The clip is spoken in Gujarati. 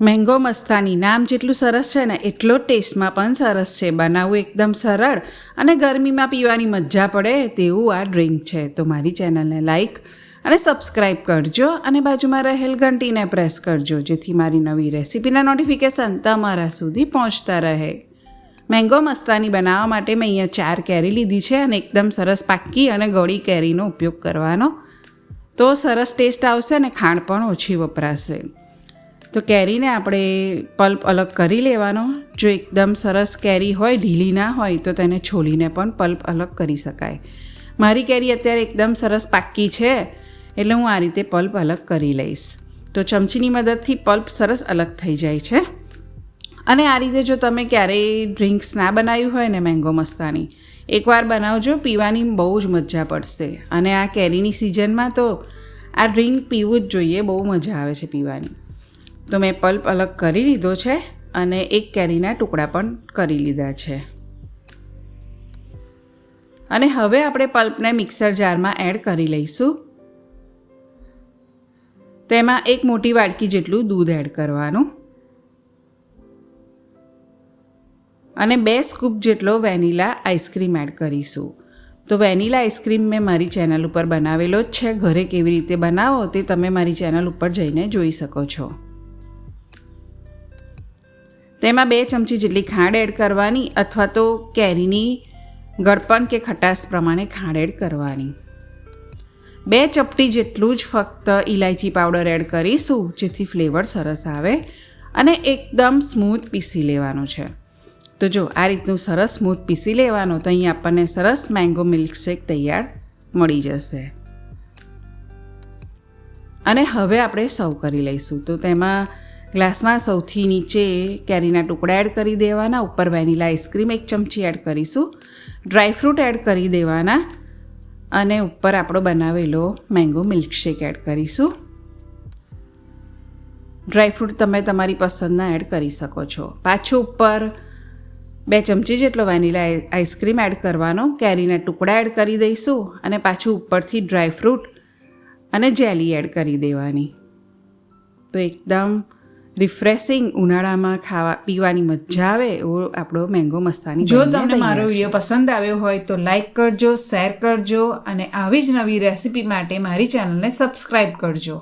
મેંગો મસ્તાની નામ જેટલું સરસ છે ને એટલો ટેસ્ટમાં પણ સરસ છે. બનાવવું એકદમ સરળ અને ગરમીમાં પીવાની મજા પડે તેવું આ ડ્રિંક છે. તો મારી ચેનલને લાઈક અને સબસ્ક્રાઇબ કરજો અને બાજુમાં રહેલ ઘંટીને પ્રેસ કરજો જેથી મારી નવી રેસીપીના નોટિફિકેશન તમારા સુધી પહોંચતા રહે. મેંગો મસ્તાની બનાવવા માટે મેં અહીંયા ચાર કેરી લીધી છે અને એકદમ સરસ પાકી અને ગળી કેરીનો ઉપયોગ કરવાનો. તો સરસ ટેસ્ટ આવશે અને ખાંડ પણ ઓછી વપરાશે. તો કેરીને આપણે પલ્પ અલગ કરી લેવાનો. જો એકદમ સરસ કેરી હોય, ઢીલી ના હોય, તો તેને છોલીને પણ પલ્પ અલગ કરી શકાય. મારી કેરી અત્યારે એકદમ સરસ પાકી છે, એટલે હું આ રીતે પલ્પ અલગ કરી લઈશ. તો ચમચીની મદદથી પલ્પ સરસ અલગ થઈ જાય છે. અને આ રીતે જો તમે ક્યારેય ડ્રિંક્સ ના બનાવ્યું હોય ને મેંગો મસ્તાની, એકવાર બનાવજો, પીવાની બહુ જ મજા પડશે. અને આ કેરીની સિઝનમાં તો આ ડ્રિંક પીવું જ જોઈએ, બહુ મજા આવે છે પીવાની. તો મેં પલ્પ અલગ કરી લીધો છે અને એક કેરીના ટુકડા પણ કરી લીધા છે. અને હવે આપણે પલ્પને મિક્સર જારમાં એડ કરી લઈશું. તેમાં એક મોટી વાડકી જેટલું દૂધ એડ કરવાનું. અને બે સ્કૂપ જેટલો વેનીલા આઈસ્ક્રીમ એડ કરીશું. તો વેનીલા આઈસ્ક્રીમ મેં મારી ચેનલ ઉપર બનાવેલો જ છે. ઘરે કેવી રીતે બનાવો તે તમે મારી ચેનલ ઉપર જઈને જોઈ શકો છો. તેમાં બે ચમચી જેટલી ખાંડ એડ કરવાની અથવા તો કેરીની ગળપણ કે ખટાશ પ્રમાણે ખાંડ એડ કરવાની. બે ચપટી જેટલું જ ફક્ત ઇલાયચી પાવડર એડ કરીશું, જેથી ફ્લેવર સરસ આવે અને એકદમ સ્મૂથ પીસી લેવાનું છે. તો જો આ રીતનું સરસ સ્મૂથ પીસી લેવાનો તો અહીં આપણને સરસ મેંગો મિલ્કશેક તૈયાર મળી જશે. અને હવે આપણે સર્વ કરી લઈશું. તો તેમાં ગ્લાસમાં સૌથી નીચે કેરીના ટુકડા એડ કરી દેવાના, ઉપર વેનીલા આઈસ્ક્રીમ એક ચમચી એડ કરીશું ડ્રાયફ્રૂટ એડ કરી દેવાના, અને ઉપર આપણો બનાવેલો મેંગો મિલ્કશેક એડ કરીશું. ડ્રાયફ્રૂટ તમે તમારી પસંદના એડ કરી શકો છો. પાછું ઉપર બે ચમચી જેટલો વેનીલા આઈસ્ક્રીમ એડ કરવાનો, કેરીના ટુકડા એડ કરી દઈશું, અને પાછું ઉપરથી ડ્રાયફ્રૂટ અને જેલી એડ કરી દેવાની. તો એકદમ રિફ્રેશિંગ ઉનાળામાં ખાવા પીવાની મજા આવે એવો આપણો મેંગો મસ્તાની જો તમને મારો વીડિયો પસંદ આવ્યો હોય તો લાઈક કરજો શેર કરજો અને આવી જ નવી રેસિપી માટે મારી ચેનલને સબસ્ક્રાઈબ કરજો